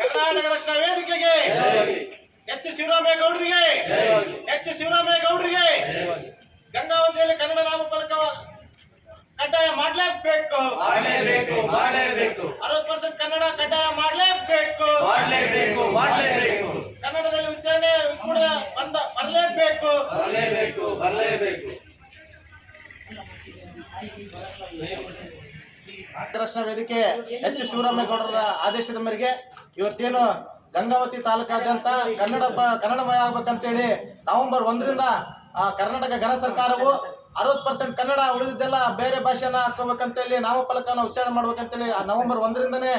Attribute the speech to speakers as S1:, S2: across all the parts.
S1: ಕರ್ನಾಟಕ ರಕ್ಷಣಾ ವೇದಿಕೆಗೆ ಎಚ್. ಶಿವರಾಮೇಗೌಡರಿಗೆ ಎಚ್. ಶಿವರಾಮೇಗೌಡರಿಗೆ ಗಂಗಾವತಿಯಲ್ಲಿ ಕನ್ನಡ ನಾಮಫಲಕ ಕಡ್ಡಾಯ ಮಾಡಲೇಬೇಕು.
S2: ಮಾಡಲೇಬೇಕು ಮಾಡಲೇಬೇಕು.
S1: ಅರವತ್ತು ಪರ್ಸೆಂಟ್ ಕನ್ನಡ ಕಡ್ಡಾಯ ಮಾಡಲೇಬೇಕು.
S2: ಮಾಡಲೇಬೇಕು ಮಾಡಲೇಬೇಕು.
S1: ಕನ್ನಡದಲ್ಲಿ ಉಚ್ಚಾರಣೆ ಕೂಡ ಬಂದ ಬರಲೇಬೇಕು.
S2: ಬರಲೇಬೇಕು ಬರಲೇಬೇಕು.
S1: ರಕ್ಷಣಾ ವೇದಿಕೆ ಎಚ್ ಶಿವರಾಮೇಗೌಡರ ಆದೇಶದ ಮೇರೆಗೆ ಇವತ್ತೇನು ಗಂಗಾವತಿ ತಾಲೂಕಾದ್ಯಂತ ಕನ್ನಡ ಕನ್ನಡಮಯ ಆಗ್ಬೇಕಂತೇಳಿ ನವೆಂಬರ್ ಒಂದರಿಂದ ಆ, ಕರ್ನಾಟಕ ಘನ ಸರ್ಕಾರವು ಅರವತ್ತು ಪರ್ಸೆಂಟ್ ಕನ್ನಡ ಉಳಿದಿದ್ದೆಲ್ಲ ಬೇರೆ ಭಾಷೆನ ಹಾಕೋಬೇಕಂತೇಳಿ ನಾಮಫಲಕನ ಉಚ್ಚಾರಣೆ ಮಾಡ್ಬೇಕಂತೇಳಿ ಆ ನವೆಂಬರ್ ಒಂದರಿಂದನೇ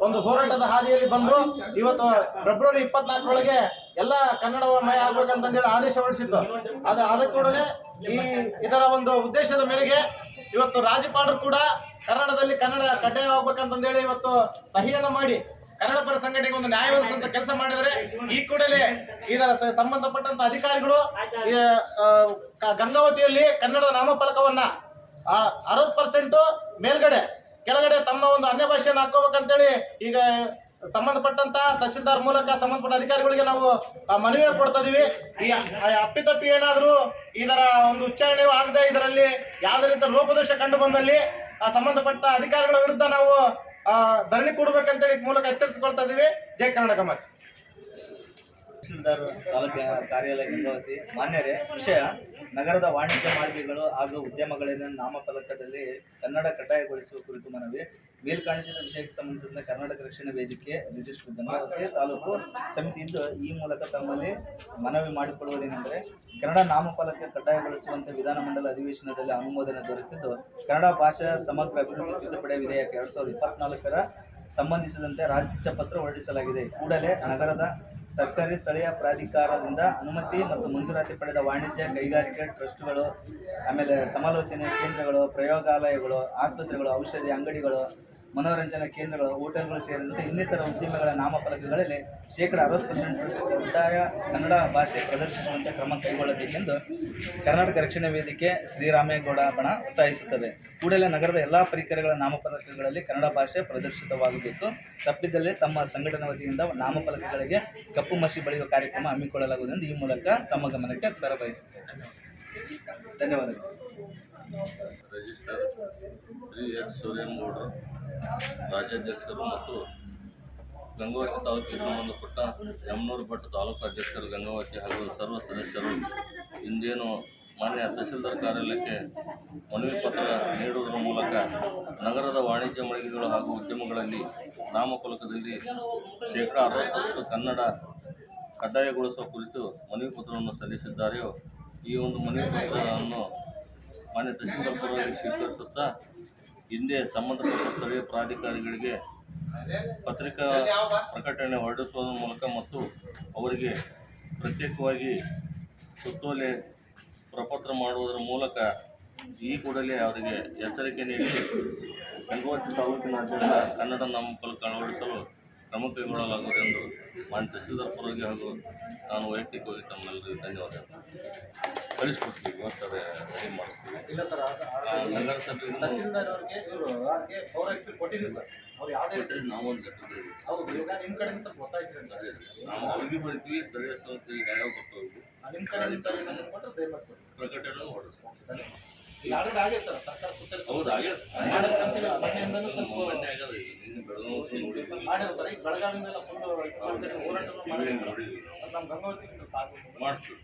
S1: ಒಂದು ಹೋರಾಟದ ಹಾದಿಯಲ್ಲಿ ಬಂದು ಇವತ್ತು ಫೆಬ್ರವರಿ ಇಪ್ಪತ್ನಾಲ್ಕರೊಳಗೆ ಎಲ್ಲ ಕನ್ನಡಮಯ ಆಗ್ಬೇಕಂತಂದೇಳಿ ಆದೇಶ ಹೊರಡಿಸಿತ್ತು. ಅದ ಅದ ಕೂಡಲೇ ಈ ಇದರ ಒಂದು ಉದ್ದೇಶದ ಮೇರೆಗೆ ಇವತ್ತು ರಾಜ್ಯಪಾಲರು ಕೂಡ ಕನ್ನಡದಲ್ಲಿ ಕನ್ನಡ ಕಡ್ಡಾಯವಾಗಬೇಕಂತಂದೇಳಿ ಇವತ್ತು ಸಹಿಯನ್ನ ಮಾಡಿ ಕನ್ನಡ ಪರ ಸಂಘಟನೆಗೆ ಒಂದು ನ್ಯಾಯ ಒದಗಿಸುವಂತ ಕೆಲಸ ಮಾಡಿದರೆ ಈ ಕೂಡಲೇ ಇದರ ಸಂಬಂಧಪಟ್ಟಂತ ಅಧಿಕಾರಿಗಳು ಗಂಗಾವತಿಯಲ್ಲಿ ಕನ್ನಡದ ನಾಮಫಲಕವನ್ನ ಅರವತ್ತು ಪರ್ಸೆಂಟ್ ಮೇಲ್ಗಡೆ, ಕೆಳಗಡೆ ತಮ್ಮ ಒಂದು ಅನ್ಯ ಭಾಷೆಯನ್ನು ಹಾಕೋಬೇಕಂತೇಳಿ ಈಗ ಸಂಬಂಧಪಟ್ಟಂತ ತಹಸೀಲ್ದಾರ್ ಮೂಲಕ ಸಂಬಂಧಪಟ್ಟ ಅಧಿಕಾರಿಗಳಿಗೆ ನಾವು ಮನವಿ ಕೊಡ್ತಾ ಇದೀವಿ. ಈ ಅಪ್ಪಿತಪ್ಪಿ ಏನಾದರೂ ಇದರ ಒಂದು ಉಚ್ಚಾರಣೆ ಆಗದೆ ಇದರಲ್ಲಿ ಯಾವುದೇ ರೀತಿಯ ಲೋಪದೋಷ ಕಂಡು ಬಂದಲ್ಲಿ ಸಂಬಂಧಪಟ್ಟ ಅಧಿಕಾರಿಗಳ ವಿರುದ್ಧ ನಾವು ಆ, ಧರಣಿ ಕೊಡ್ಬೇಕಂತೇಳಿ ಮೂಲಕ ಎಚ್ಚರಿಸಿಕೊಳ್ತಾ ಇದೀವಿ. ಜೈ ಕರ್ನಾಟಕ
S3: ತಾಲೂಕಿನ ಕಾರ್ಯಾಲಯ ಮಾನ್ಯರೇ ವಿಷಯ ನಗರದ ವಾಣಿಜ್ಯ ಮಾಳಿಗೆಗಳು ಹಾಗೂ ಉದ್ಯಮಗಳಿನ ನಾಮಫಲಕದಲ್ಲಿ ಕನ್ನಡ ಕಡ್ಡಾಯಗೊಳಿಸುವ ಕುರಿತು ಮನವಿ. ಮೇಲ್ಕಾಣಿಸಿದ ವಿಷಯಕ್ಕೆ ಸಂಬಂಧಿಸಿದ ಕರ್ನಾಟಕ ರಕ್ಷಣಾ ವೇದಿಕೆ ರಿಜಿಸ್ಟರ್ ತಾಲೂಕು ಸಮಿತಿ ಇದ್ದು ಈ ಮೂಲಕ ತಮ್ಮಲ್ಲಿ ಮನವಿ ಮಾಡಿಕೊಳ್ಳುವುದೇನೆಂದರೆ, ಕನ್ನಡ ನಾಮಫಲಕ ಕಡ್ಡಾಯಗೊಳಿಸುವಂತೆ ವಿಧಾನಮಂಡಲ ಅಧಿವೇಶನದಲ್ಲಿ ಅನುಮೋದನೆ ದೊರೆತಿದ್ದು, ಕನ್ನಡ ಭಾಷಾ ಸಮಗ್ರ ಅಭಿವೃದ್ಧಿ ತಿದ್ದುಪಡಿ ವಿಧೇಯಕ ಎರಡ್ ಸಾವಿರದ ಇಪ್ಪತ್ನಾಲ್ಕರ ಸಂಬಂಧಿಸಿದಂತೆ ರಾಜ್ಯ ಪತ್ರ ಹೊರಡಿಸಲಾಗಿದೆ. ಕೂಡಲೇ ನಗರದ ಸರ್ಕಾರಿ ಸ್ಥಳೀಯ ಪ್ರಾಧಿಕಾರದಿಂದ ಅನುಮತಿ ಮತ್ತು ಮಂಜೂರಾತಿ ಪಡೆದ ವಾಣಿಜ್ಯ ಕೈಗಾರಿಕೆ ಟ್ರಸ್ಟ್ಗಳು, ಆಮೇಲೆ ಸಮಾಲೋಚನೆ ಕೇಂದ್ರಗಳು, ಪ್ರಯೋಗಾಲಯಗಳು, ಆಸ್ಪತ್ರೆಗಳು, ಔಷಧಿ ಅಂಗಡಿಗಳು ಮನೋರಂಜನಾ ಕೇಂದ್ರಗಳು, ಹೋಟೆಲ್ಗಳು ಸೇರಿದಂತೆ ಇನ್ನಿತರ ಉದ್ಯಮಗಳ ನಾಮಫಲಕಗಳಲ್ಲಿ ಶೇಕಡ ಅರವತ್ತು ಪರ್ಸೆಂಟ್ ಕಡ್ಡಾಯ ಕನ್ನಡ ಭಾಷೆ ಪ್ರದರ್ಶಿಸುವಂತೆ ಕ್ರಮ ಕೈಗೊಳ್ಳಬೇಕೆಂದು ಕರ್ನಾಟಕ ರಕ್ಷಣಾ ವೇದಿಕೆ ಶ್ರೀರಾಮೇಗೌಡ ಬಣ ಒತ್ತಾಯಿಸುತ್ತದೆ. ಕೂಡಲೇ ನಗರದ ಎಲ್ಲ ಪರಿಕರಗಳ ನಾಮಫಲಕಗಳಲ್ಲಿ ಕನ್ನಡ ಭಾಷೆ ಪ್ರದರ್ಶಿತವಾಗಬೇಕು. ತಪ್ಪಿದ್ದಲ್ಲಿ ತಮ್ಮ ಸಂಘಟನೆ ವತಿಯಿಂದ ನಾಮಫಲಕಗಳಿಗೆ ಕಪ್ಪು ಮಸಿ ಬಳಿಯುವ ಕಾರ್ಯಕ್ರಮ ಹಮ್ಮಿಕೊಳ್ಳಲಾಗುವುದೆಂದು ಈ ಮೂಲಕ ತಮ್ಮ ಗಮನಕ್ಕೆ ತರಬಯಸುತ್ತೇನೆ ಧನ್ಯವಾದಗಳು.
S4: Register Shri H. ಸೂರ್ಯನಗೌಡರು ರಾಜ್ಯಾಧ್ಯಕ್ಷರು ಮತ್ತು ಗಂಗಾವತಿ ತಾಲೂಕಿಗೆ ಸಂಬಂಧಪಟ್ಟ ಯಮನೂರು ಭಟ್ ತಾಲೂಕು ಅಧ್ಯಕ್ಷರು ಗಂಗಾವತಿ ಹಾಗೂ ಸರ್ವ ಸದಸ್ಯರು ಇಂದೇನು ಮಾನ್ಯ ತಹಸೀಲ್ದಾರ್ ಕಾರ್ಯಾಲಯಕ್ಕೆ ಮನವಿ ಪತ್ರ ನೀಡುವುದರ ಮೂಲಕ ನಗರದ ವಾಣಿಜ್ಯ ಮಳಿಗೆಗಳು ಹಾಗೂ ಉದ್ಯಮಗಳಲ್ಲಿ ನಾಮಫಲಕದಲ್ಲಿ ಶೇಕಡ ಅರವತ್ತರಷ್ಟು ಕನ್ನಡ ಕಡ್ಡಾಯಗೊಳಿಸುವ ಕುರಿತು ಮನವಿ ಪತ್ರವನ್ನು ಸಲ್ಲಿಸಿದ್ದಾರೆಯೋ ಈ ಒಂದು ಮನವಿ ಪತ್ರವನ್ನು ಮಾನ್ಯ ತಹಸೀಲ್ದಾರ್ ಪರವಾಗಿ ಸ್ವೀಕರಿಸುತ್ತಾ ಹಿಂದೆ ಸಂಬಂಧಪಟ್ಟ ಸ್ಥಳೀಯ ಪ್ರಾಧಿಕಾರಿಗಳಿಗೆ ಪತ್ರಿಕಾ ಪ್ರಕಟಣೆ ಹೊರಡಿಸುವುದರ ಮೂಲಕ ಮತ್ತು ಅವರಿಗೆ ಪ್ರತ್ಯೇಕವಾಗಿ ಸುತ್ತೋಲೆ ಪ್ರಪತ್ರ ಮಾಡುವುದರ ಮೂಲಕ ಈ ಕೂಡಲೇ ಅವರಿಗೆ ಎಚ್ಚರಿಕೆ ನೀಡಿ ಗಂಗಾವತಿ ತಾಲೂಕಿನಾದ್ಯಂತ ಕನ್ನಡ ನಾಮಫಲಕ ಅಳವಡಿಸಲು ಕ್ರಮ ಕೈಗೊಳ್ಳಲಾಗುವುದೆಂದು ಮಾನ್ಯ ತಹಸೀಲ್ದಾರ್ ಪರವಾಗಿ ಹಾಗೂ ನಾನು ವೈಯಕ್ತಿಕವಾಗಿ ತಮ್ಮೆಲ್ಲರಿಗೂ ಧನ್ಯವಾದಗಳು. ಕಳಿಸ್ಕೊಡ್ತೀವಿ ಇವತ್ತು ರೆಡಿ ಮಾಡಿಸ್ತೀವಿ
S1: ಇಲ್ಲ ಸರ್
S4: ಆ,
S1: ತಹಸೀಲ್ದಾರ್ ಅವರಿಗೆ ಇವರು ಅವ್ರಿಗೆ ಕೊಟ್ಟಿದ್ದೀವಿ ಸರ್. ಅವ್ರು ಯಾವುದೇ ರೀತಿ
S4: ನಾವೊಂದು.
S1: ಹೌದು ಈಗ ನಿಮ್ಮ ಕಡೆಯಿಂದ ಸ್ವಲ್ಪ
S4: ಅದೇ ನಾವು ಅವ್ರಿಗೆ ಬರ್ತೀವಿ ಸ್ಥಳೀಯ ಸಂಸ್ಥೆಗೆ ಯಾವ ಗೊತ್ತೋಗಿ
S1: ನಿಮ್ಮ ಕಡೆ ಕೊಟ್ಟರೆ
S4: ಪ್ರಕಟಣೆ ಹೊರಡಿಸ್ತೀವಿ
S1: ಈಗ ಆಲ್ರೆಡಿ ಆಗಿದೆ ಸರ್. ಸರ್ಕಾರ
S4: ಹೌದು
S1: ಸ್ವಲ್ಪ
S4: ಆಗದ
S1: ಮಾಡಿರೋ ಸರ್. ಈಗ ಬೆಳಗಾವಿಂದೆಲ್ಲ ಫುಲ್ ಹೋರಾಟ ನಮ್ಮ ಗಂಗಾವತಿಗೆ ಸ್ವಲ್ಪ
S4: ಮಾಡಿಸ್ತೀವಿ